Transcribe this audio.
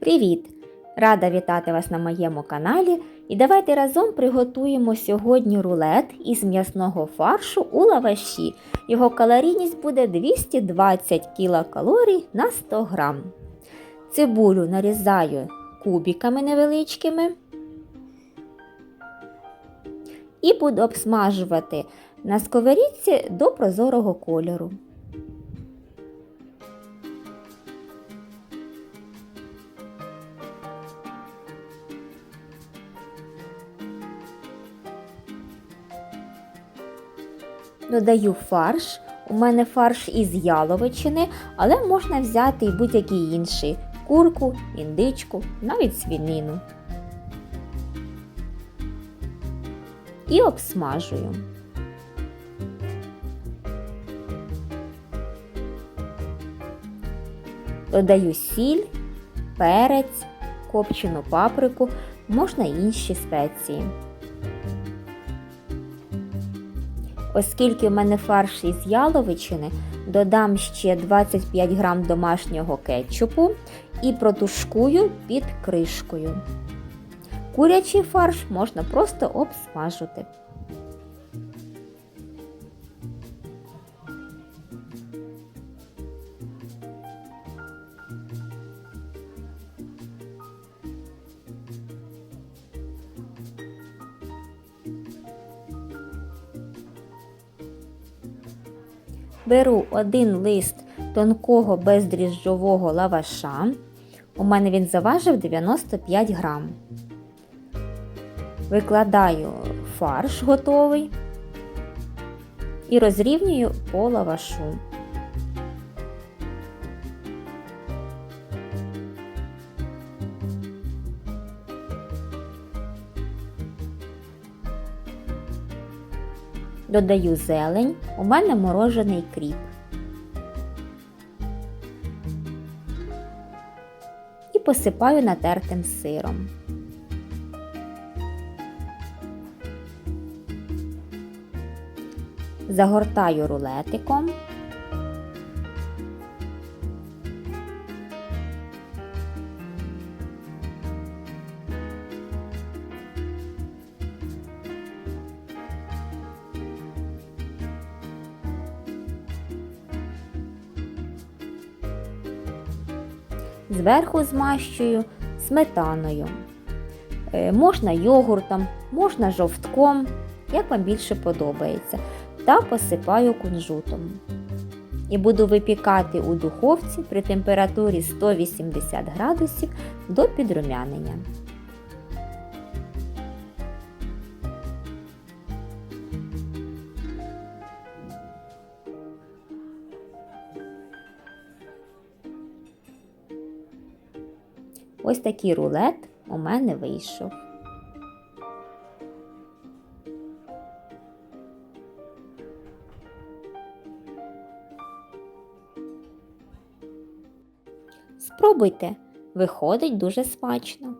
Привіт! Рада вітати вас на моєму каналі. І давайте разом приготуємо сьогодні рулет із м'ясного фаршу у лаваші. Його калорійність буде 220 кілокалорій на 100 грам. Цибулю нарізаю кубиками невеличкими. І буду обсмажувати на сковорідці до прозорого кольору. Додаю фарш. У мене фарш із яловичини, але можна взяти і будь-який інший курку, індичку, навіть свинину. І обсмажую. Додаю сіль, перець, копчену паприку, можна інші спеції. Оскільки в мене фарш із яловичини, додам ще 25 грам домашнього кетчупу і протушкую під кришкою. Курячий фарш можна просто обсмажити. Беру один лист тонкого бездріжджового лаваша. У мене він заважив 95 грам. Викладаю фарш готовий і розрівнюю по лавашу. Додаю зелень, у мене морожений кріп. І посипаю натертим сиром. Загортаю рулетиком. Зверху змащую сметаною. Е, Можна йогуртом, можна жовтком, як вам більше подобається, та посипаю кунжутом. І буду випікати у духовці при температурі 180 градусів до підрумянення. Ось такий рулет у мене вийшов. Спробуйте, виходить дуже смачно.